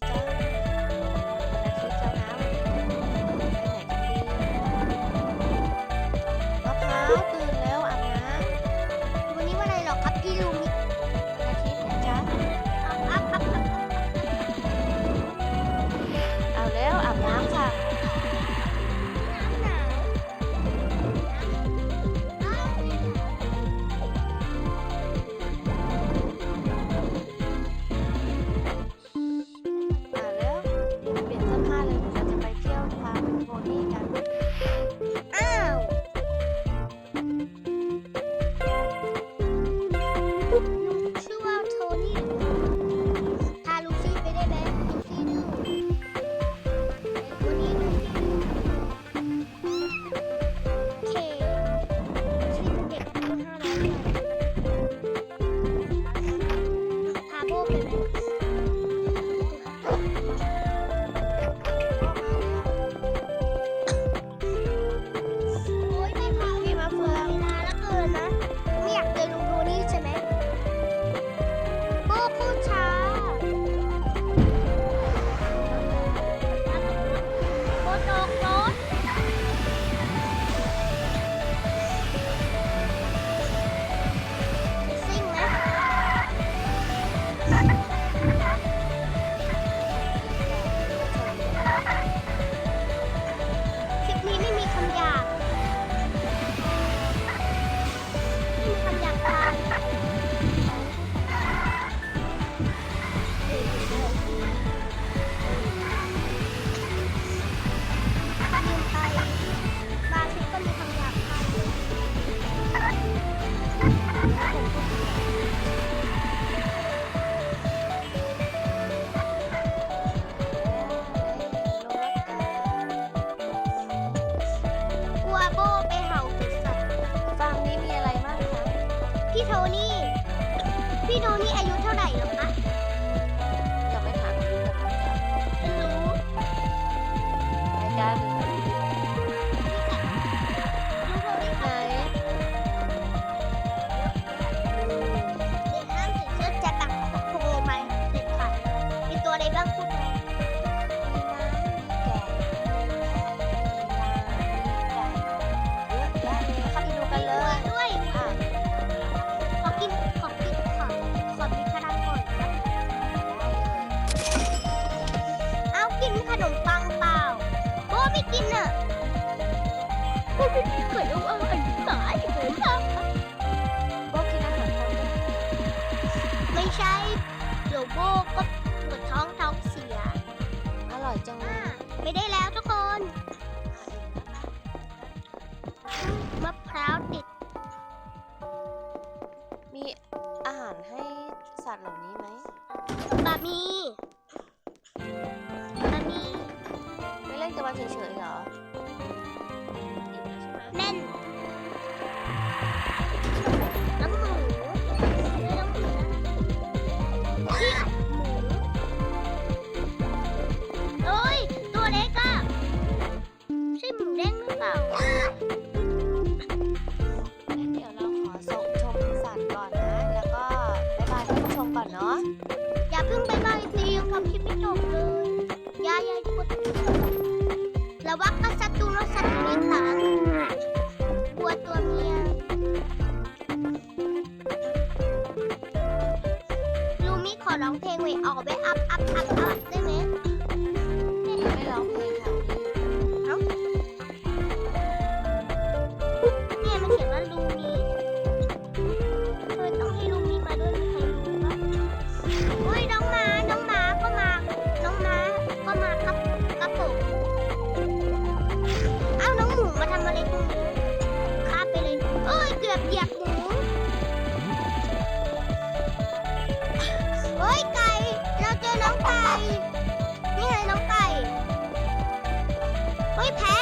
ちゃう。 พี่โทนี่ พี่โทนี่อายุเท่าไหร่หรอคะ ขอดูเอ้ยสายเกินค่ะโบกินอาหารคนไม่ใช่เดี๋โบกปวดท้องท้องเสียอร่อยจังไม่ได้แล้วทุกคนมะพร้าวติดมีอาหารให้สัตว์เหล่านี้ไหม บะหมี่บะหมี่ไม่เล่นกับมันเฉยๆเหรอ ระวังกับสตรูรถศัตรูนี่ค่ะกลัวตัวเมียลูมี่ขอร้องเพลงไว้ออกไปอัพอัพอัพอัพได้ไหมไม่ร้องเพลงค่ะ 我会拍